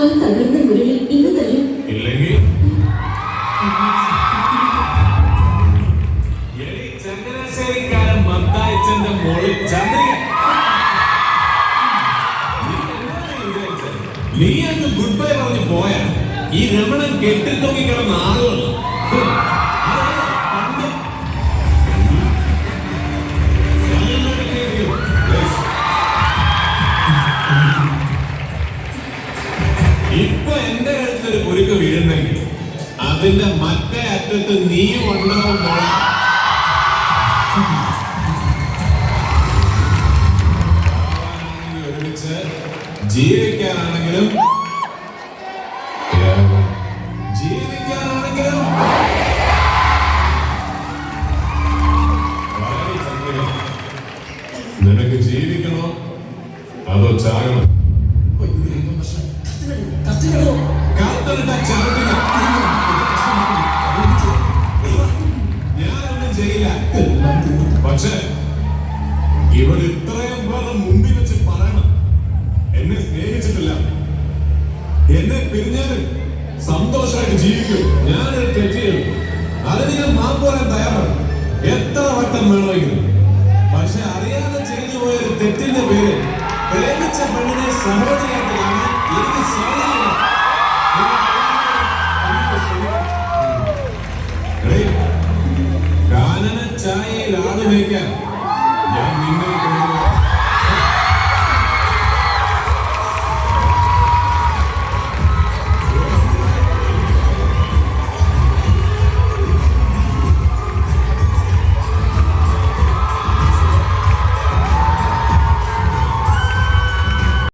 മുരളി നീ എന്താണ് വിചാരിച്ചത്? നീ അങ്ങ് ഗുഡ് ബൈ പറഞ്ഞ് പോയാ? ഈ രമണൻ കെട്ടിത്തൊങ്ങി കിടന്ന ആളുകൾ എന്റെ ഒരു കുരുക്ക് വീഴുന്നെങ്കിൽ അതിന്റെ മറ്റേ അറ്റത്ത് നീ ഉണ്ടോ ഒരുമിച്ച് ജീവിക്കാനാണെങ്കിലും ജീവിക്കാനാണെങ്കിലും. നിനക്ക് ജീവിക്കണോ? അതോ ചാകണോ? ഞാനൊന്നും ചെയ്യില്ല പക്ഷേ ഇവർ ഇത്രയും പേരുടെ മുമ്പിൽ വെച്ച് പറയണം. എന്നെ സ്നേഹിച്ചിട്ടില്ല. എന്നെ പിരിഞ്ഞാൽ സന്തോഷമായിട്ട് ജീവിക്കും. ഞാനൊരു തെറ്റ് ചെയ്യും അതിന് മാപ്പ് പറയാൻ തയ്യാറാണ്. എത്ര വട്ടം വേണമെങ്കിലും. പക്ഷെ അറിയാതെ ചെയ്തു പോയ ഒരു തെറ്റിന്റെ പേര് പ്രേമിച്ച പെണ്ണിനെ സഹോദരിയായിട്ട് എനിക്ക് നയിക്കാൻ ഞാൻ നിന്നെ കൊണ്ടുപോകാൻ